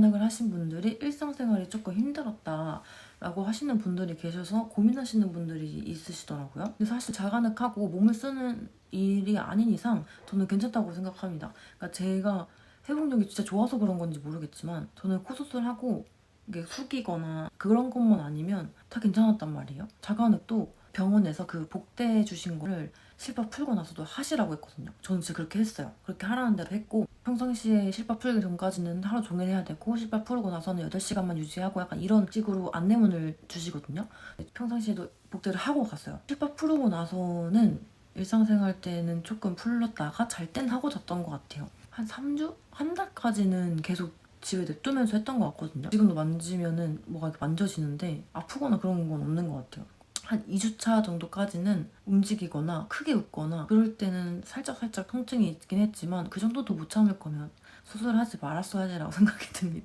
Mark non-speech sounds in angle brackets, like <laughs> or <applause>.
자간흑을 하신 분들이 일상생활이 조금 힘들었다 라고 하시는 분들이 계셔서 고민하시는 분들이 있으시더라고요. 근데 사실 자간흑하고 몸을 쓰는 일이 아닌 이상 저는 괜찮다고 생각합니다. 그러니까 제가 회복력이 진짜 좋아서 그런 건지 모르겠지만 저는 코 수술 하고 이게 숙이거나 그런 것만 아니면 다 괜찮았단 말이에요. 자간흑도 병원에서 그 복대 주신 거를 실밥 풀고 나서도 하시라고 했거든요. 저는 진짜 그렇게 했어요. 그렇게 하라는 대로 했고 평상시에 실밥 풀기 전까지는 하루 종일 해야 되고 실밥 풀고 나서는 8시간만 유지하고 약간 이런 식으로 안내문을 주시거든요. 평상시에도 복대를 하고 갔어요. 실밥 풀고 나서는 일상생활 때는 조금 풀렀다가 잘 땐 하고 잤던 것 같아요. 한 3주? 한 달까지는 계속 집에 냅두면서 했던 것 같거든요. 지금도 만지면은 뭐가 이렇게 만져지는데 아프거나 그런 건 없는 것 같아요. 한 2주차 정도까지는 움직이거나 크게 웃거나 그럴 때는 살짝 살짝 통증이 있긴 했지만 그 정도도 못 참을 거면 수술하지 말았어야지라고 <laughs> 생각이 듭니다.